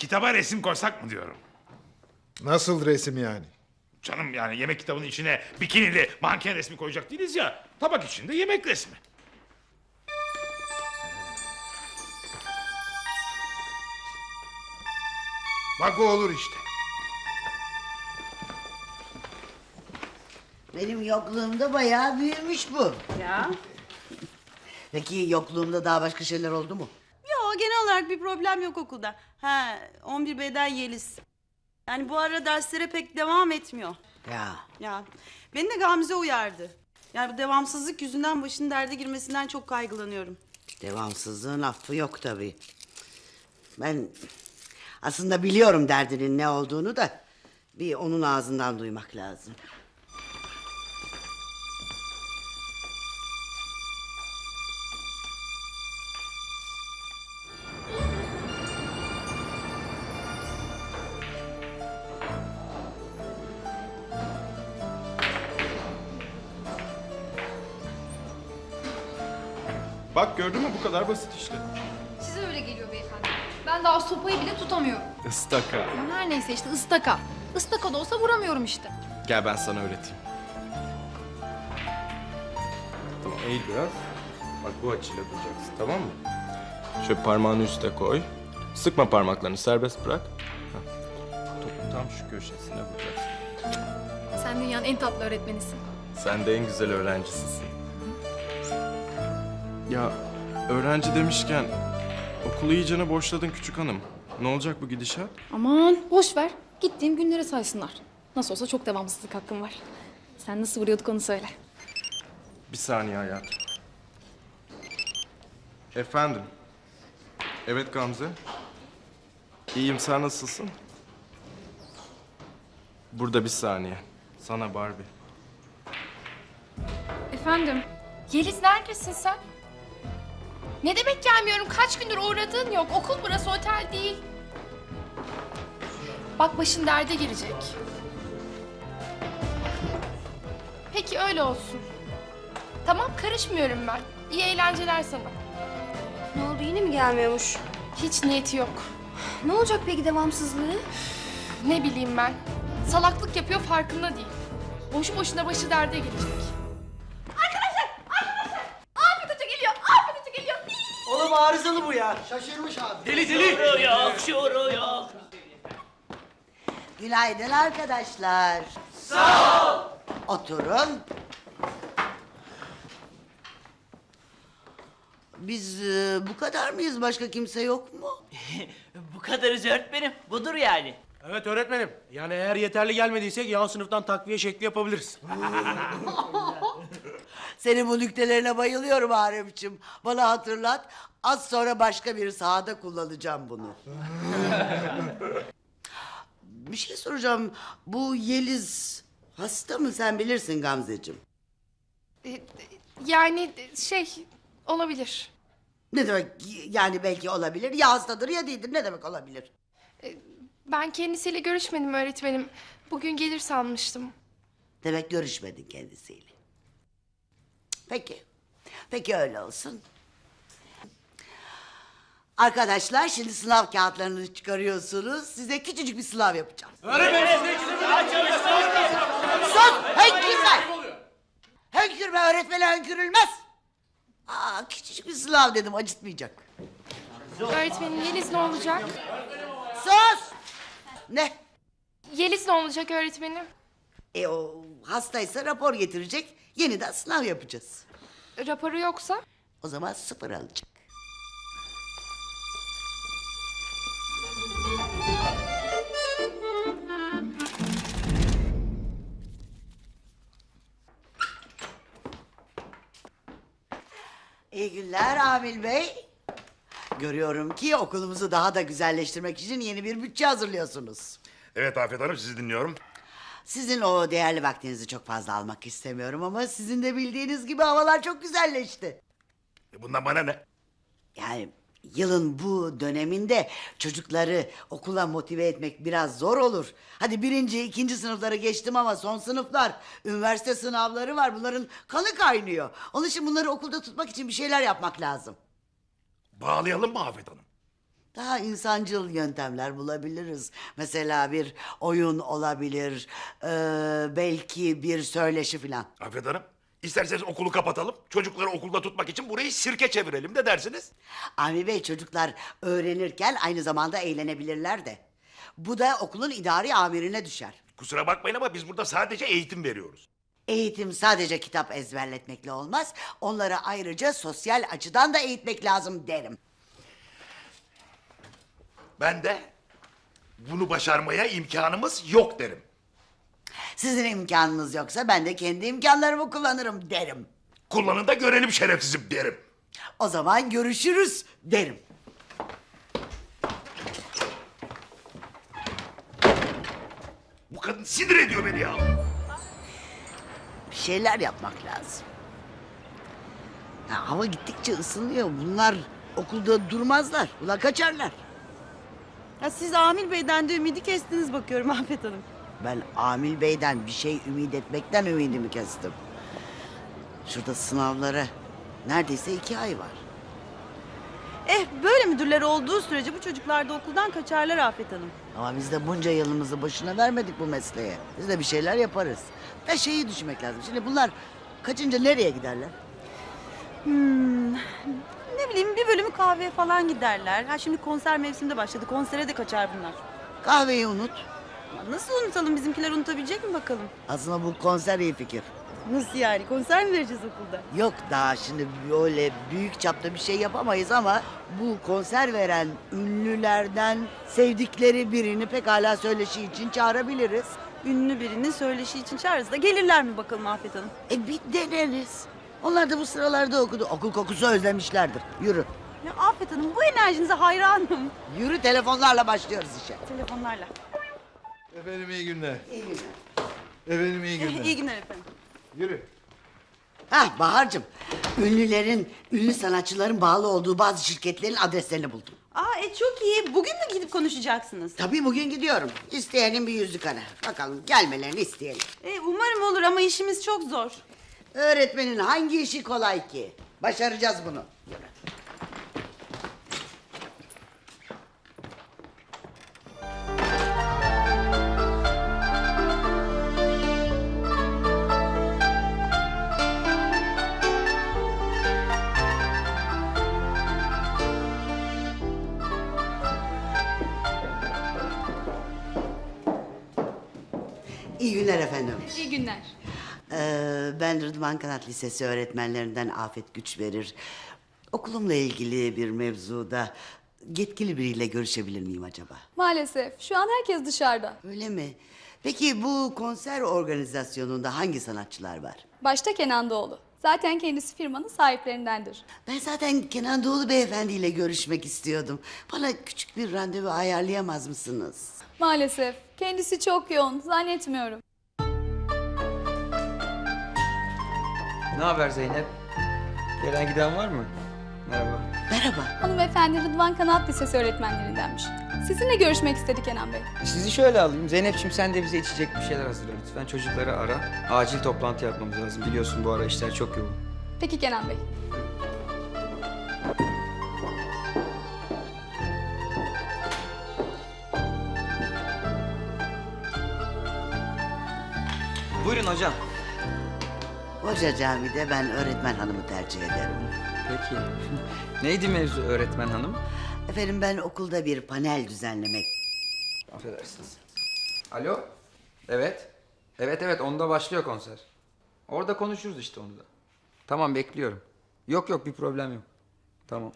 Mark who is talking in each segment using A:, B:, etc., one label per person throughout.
A: Kitaba resim koysak mı diyorum.
B: Nasıl resim yani?
A: Canım yani yemek kitabının içine bikinili manken resmi koyacak değiliz ya. Tabak içinde yemek resmi.
B: Bak o olur işte.
C: Benim yokluğumda bayağı büyümüş bu.
D: Ya.
C: Peki yokluğumda daha başka şeyler oldu mu?
D: Olarak bir problem yok okulda. Ha 11B'den Yeliz. Yani bu ara derslere pek devam etmiyor.
C: Ya
D: Ya beni de Gamze uyardı. Yani bu devamsızlık yüzünden başının derde girmesinden çok kaygılanıyorum.
C: devamsızlığın affı yok tabii. Ben aslında biliyorum derdinin ne olduğunu da bir onun ağzından duymak lazım.
E: Bak gördün mü bu kadar basit işte.
F: Size öyle geliyor beyefendi. Ben daha sopayı bile tutamıyorum.
E: Istaka.
F: Ama her neyse işte ıstaka. Istaka da olsa vuramıyorum işte.
E: Gel ben sana öğreteyim. Tamam eğil biraz. Bak bu açıyla duracaksın tamam mı? Şöyle parmağını üste koy. Sıkma parmaklarını serbest bırak. Heh. Topun tam şu köşesine vuracaksın.
F: Sen dünyanın en tatlı öğretmenisin.
E: Sen de en güzel öğrencisisin. Ya öğrenci demişken okulu iyicene borçladın küçük hanım. Ne olacak bu gidişat?
F: Aman boş ver. Gittiğim günlere saysınlar. Nasıl olsa çok devamsızlık hakkım var. Sen nasıl vuruyorduk onu söyle.
E: Bir saniye hayatım. Efendim. Evet Gamze. İyiyim sen nasılsın? Burada bir saniye. Sana Barbie.
G: Efendim, Yeliz neredesin sen? Ne demek gelmiyorum? Kaç gündür uğradığın yok. Okul burası, otel değil. Bak başın derde girecek. Peki öyle olsun. Tamam karışmıyorum ben. İyi eğlenceler sana.
H: Ne oldu yine mi gelmiyormuş?
G: Hiç niyeti yok.
H: Ne olacak peki devamsızlığı?
G: Ne bileyim ben. Salaklık yapıyor farkında değil. Boşu boşuna başı derde girecek.
C: Arızalı bu ya. Günaydın arkadaşlar. Sağ ol. Oturun. Biz e, bu kadar mıyız? Başka kimse yok mu?
I: Bu kadarız öğretmenim. Budur yani.
J: Evet öğretmenim. Yani eğer yeterli gelmediysek yan sınıftan takviye şekli yapabiliriz.
C: Senin bu nüktelerine bayılıyorum Haremciğim. Bana hatırlat. Az sonra başka bir sahada kullanacağım bunu. bir şey soracağım. Bu Yeliz hasta mı sen bilirsin Gamzeciğim.
G: Ee, Yani şey olabilir.
C: Ne demek yani belki olabilir. Ya hastadır ya değildir. Ne demek olabilir?
G: Ben kendisiyle görüşmedim öğretmenim. Bugün gelir sanmıştım.
C: Demek görüşmedin kendisiyle. Peki. Peki öyle olsun. Arkadaşlar şimdi sınav kağıtlarını çıkarıyorsunuz. Size küçücük bir sınav yapacağım. Sus! Hönkürme! Hönkürme öğretmene hönkürülmez. Aa, küçücük bir sınav dedim acıtmayacak.
G: Öğretmenim Yeliz ne olacak?
C: Sus! Ne?
G: Yeliz ne olacak öğretmenim?
C: E o hastaysa rapor getirecek. Yeniden sınav yapacağız.
G: Raporu yoksa?
C: O zaman sıfır alacak. İyi günler Amil Bey. Görüyorum ki okulumuzu daha da güzelleştirmek için yeni bir bütçe hazırlıyorsunuz.
A: Evet Afet Hanım sizi dinliyorum.
C: Sizin o değerli vaktinizi çok fazla almak istemiyorum ama sizin de bildiğiniz gibi havalar çok güzelleşti.
A: E bundan bana ne?
C: Yani yılın bu döneminde çocukları okula motive etmek biraz zor olur. Hadi birinci, ikinci sınıfları geçtim ama son sınıflar, üniversite sınavları var. Bunların kanı kaynıyor. Onun için bunları okulda tutmak için bir şeyler yapmak lazım.
A: Bağlayalım mı Afet Hanım?
C: Daha insancıl yöntemler bulabiliriz. Mesela bir oyun olabilir, ee, belki bir söyleşi filan.
A: Afet Hanım, isterseniz okulu kapatalım. Çocukları okulda tutmak için burayı sirke çevirelim de dersiniz.
C: Avni Bey çocuklar öğrenirken aynı zamanda eğlenebilirler de. Bu da okulun idari amirine düşer.
A: Kusura bakmayın ama biz burada sadece eğitim veriyoruz.
C: Eğitim sadece kitap ezberletmekle olmaz. Onları ayrıca sosyal açıdan da eğitmek lazım derim.
A: Ben de bunu başarmaya imkanımız yok derim.
C: Sizin imkanınız yoksa ben de kendi imkanlarımı kullanırım derim.
A: Kullanın da görelim şerefsizim derim.
C: O zaman görüşürüz derim.
A: Bu kadın sinir ediyor beni ya.
C: Bir şeyler yapmak lazım. Ya hava gittikçe ısınıyor. Bunlar okulda durmazlar. Ula kaçarlar.
D: Ya siz Amil Bey'den de ümidi kestiniz bakıyorum Afet Hanım.
C: Ben Amil Bey'den bir şey ümit etmekten ümidimi kestim. Şurada sınavlara neredeyse iki ay var.
D: Eh böyle müdürler olduğu sürece bu çocuklar da okuldan kaçarlar Afet Hanım.
C: Ama biz de bunca yılımızı boşuna vermedik bu mesleğe. Biz de bir şeyler yaparız. Ve şeyi düşünmek lazım. Şimdi bunlar kaçınca nereye giderler?
D: Ne bileyim bir bölümü kahveye falan giderler. Ha şimdi konser mevsiminde başladı. Konsere de kaçar bunlar.
C: Kahveyi unut.
D: Nasıl unutalım? Bizimkiler unutabilecek mi bakalım?
C: Aslında bu konser iyi fikir.
D: Nasıl yani? Konser mi vereceğiz okulda?
C: Yok daha şimdi böyle büyük çapta bir şey yapamayız ama bu konser veren ünlülerden sevdikleri birini pekala söyleşi için çağırabiliriz.
D: Ünlü birinin söyleşi için çağırırız da gelirler mi bakalım Afet Hanım?
C: E bir deneriz. Onlar da bu sıralarda okudu. Okul kokusu özlemişlerdir. Yürü.
D: Ya Afet Hanım bu enerjinize hayranım.
C: Yürü telefonlarla başlıyoruz işe.
D: Telefonlarla.
B: Efendim iyi günler.
C: İyi günler.
B: Efendim iyi günler.
D: İyi günler efendim.
B: Yürü.
C: Hah Bahar'cığım. Ünlülerin, ünlü sanatçıların bağlı olduğu bazı şirketlerin adreslerini buldum.
D: Aa e çok iyi. Bugün mü gidip konuşacaksınız?
C: Tabii bugün gidiyorum. İsteyenin bir yüzü kara. Bakalım gelmelerini isteyelim.
D: E, umarım olur ama işimiz çok zor.
C: Öğretmenin hangi işi kolay ki? Başaracağız bunu. İyi günler efendim.
F: İyi günler.
C: Ee, ben Rıdvan Kanat Lisesi öğretmenlerinden Afet Güç verir. Okulumla ilgili bir mevzuda yetkili biriyle görüşebilir miyim acaba?
F: Maalesef şu an herkes dışarıda.
C: Öyle mi? Peki bu konser organizasyonunda hangi sanatçılar var?
F: Başta Kenan Doğulu. Zaten kendisi firmanın sahiplerindendir.
C: Ben zaten Kenan Doğulu beyefendiyle görüşmek istiyordum. Bana küçük bir randevu ayarlayamaz mısınız?
F: Maalesef kendisi çok yoğun zannetmiyorum.
K: Ne haber Zeynep? Gelen giden var mı? Merhaba.
C: Merhaba.
F: Hanımefendi Rıdvan Kanat Lisesi öğretmenlerindenmiş. Sizinle görüşmek istedi Kenan Bey.
K: Sizi şöyle alayım. Zeynep'ciğim sen de bize içecek bir şeyler hazırla lütfen. Çocukları ara. Acil toplantı yapmamız lazım. Biliyorsun bu ara işler çok yoğun.
F: Peki Kenan Bey.
K: Buyurun hocam.
C: Hoca camide ben öğretmen hanımı tercih ederim.
K: Peki. Neydi mevzu öğretmen hanım?
C: Efendim ben okulda bir panel düzenlemek
K: Affedersiniz. Alo? Evet. Evet evet onda başlıyor konser. Orada konuşuruz işte onu da. Tamam bekliyorum. Yok yok bir problem yok. Tamam.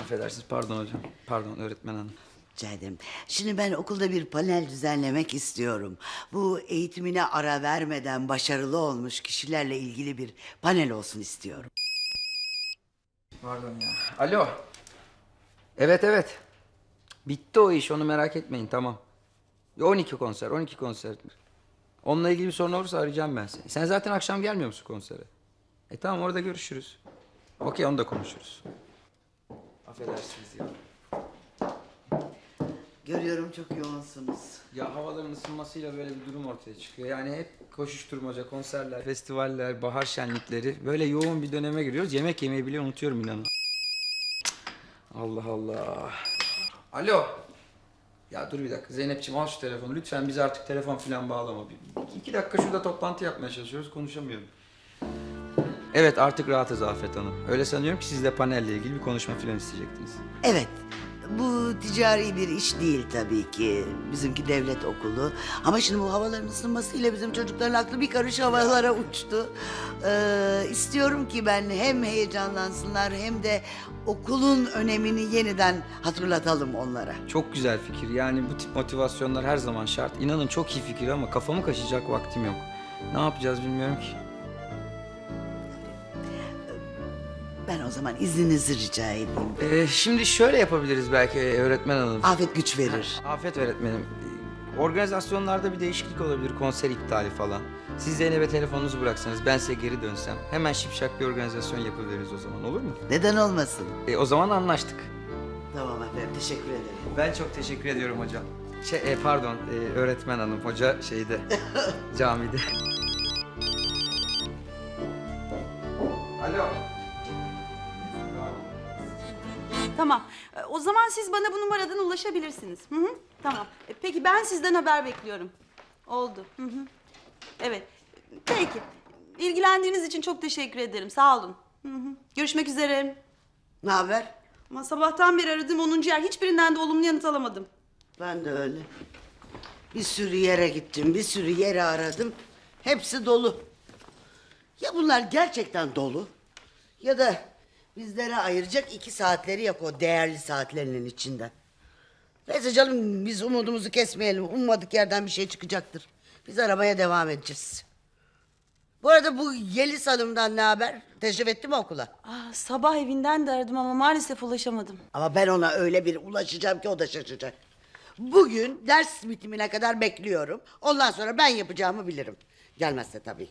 K: Affedersiniz pardon hocam. Pardon öğretmen hanım.
C: Rica ederim. Şimdi ben okulda bir panel düzenlemek istiyorum. Bu eğitimine ara vermeden başarılı olmuş kişilerle ilgili bir panel olsun istiyorum.
K: Pardon ya. Alo. Evet evet. Bitti o iş onu merak etmeyin tamam. 12 konser 12 konser. Onunla ilgili bir sorun olursa arayacağım ben seni. Sen zaten akşam gelmiyor musun konsere? E tamam orada görüşürüz. Okey onu da konuşuruz. Affedersiniz ya.
C: Görüyorum çok yoğunsunuz.
K: Ya havaların ısınmasıyla böyle bir durum ortaya çıkıyor. Yani hep koşuşturmaca, konserler, festivaller, bahar şenlikleri. Böyle yoğun bir döneme giriyoruz. Yemek yemeyi bile unutuyorum inanın. Allah Allah. Alo. Ya dur bir dakika Zeynep'ciğim al şu telefonu. Lütfen biz artık telefon falan bağlama. Bir, iki dakika şurada toplantı yapmaya çalışıyoruz. Konuşamıyorum. Evet artık rahatız Afet Hanım. Öyle sanıyorum ki siz de panelle ilgili bir konuşma falan isteyecektiniz.
C: Evet. Bu ticari bir iş değil tabii ki. Bizimki devlet okulu. Ama şimdi bu havaların ısınmasıyla bizim çocukların aklı bir karış havalara uçtu. Ee, istiyorum ki ben hem heyecanlansınlar hem de okulun önemini yeniden hatırlatalım onlara.
K: Çok güzel fikir. Yani bu tip motivasyonlar her zaman şart. İnanın çok iyi fikir ama kafamı kaşıyacak vaktim yok. Ne yapacağız bilmiyorum ki.
C: Ben o zaman izninizi rica edeyim.
K: Ee, şimdi şöyle yapabiliriz belki öğretmen hanım.
C: Afet güç verir.
K: Afet öğretmenim. Organizasyonlarda bir değişiklik olabilir, konser iptali falan. Siz Zeynep'e telefonunuzu bıraksanız, ben size geri dönsem... ...hemen şipşak bir organizasyon yapıveririz o zaman, olur mu?
C: Neden olmasın?
K: E, o zaman anlaştık.
C: Tamam efendim teşekkür ederim.
K: Ben çok teşekkür ediyorum hocam. Şey, e, pardon, e, öğretmen hanım, hoca şeyde, camide. Alo.
D: Tamam. E, O zaman siz bana bu numaradan ulaşabilirsiniz. Hı hı. Tamam. E, Peki ben sizden haber bekliyorum. Oldu. Hı hı. Evet. Peki. İlgilendiğiniz için çok teşekkür ederim. Sağ olun. Hı hı. Görüşmek üzere.
C: Ne haber?
D: Ama sabahtan beri aradım 10. yer. Hiçbirinden de olumlu yanıt alamadım.
C: Ben de öyle. Bir sürü yere gittim, bir sürü yere aradım. Hepsi dolu. Ya bunlar gerçekten dolu ya da bizlere ayıracak iki saatleri yok o değerli saatlerinin içinden. Neyse canım biz umudumuzu kesmeyelim. Ummadık yerden bir şey çıkacaktır. Biz aramaya devam edeceğiz. Bu arada bu Yeliz Hanım'dan ne haber? Teşrif etti mi okula?
D: Aa, sabah evinden de aradım ama maalesef ulaşamadım.
C: Ama ben ona öyle bir ulaşacağım ki o da şaşacak. Bugün ders bitimine kadar bekliyorum. Ondan sonra ben yapacağımı bilirim. Gelmezse tabii.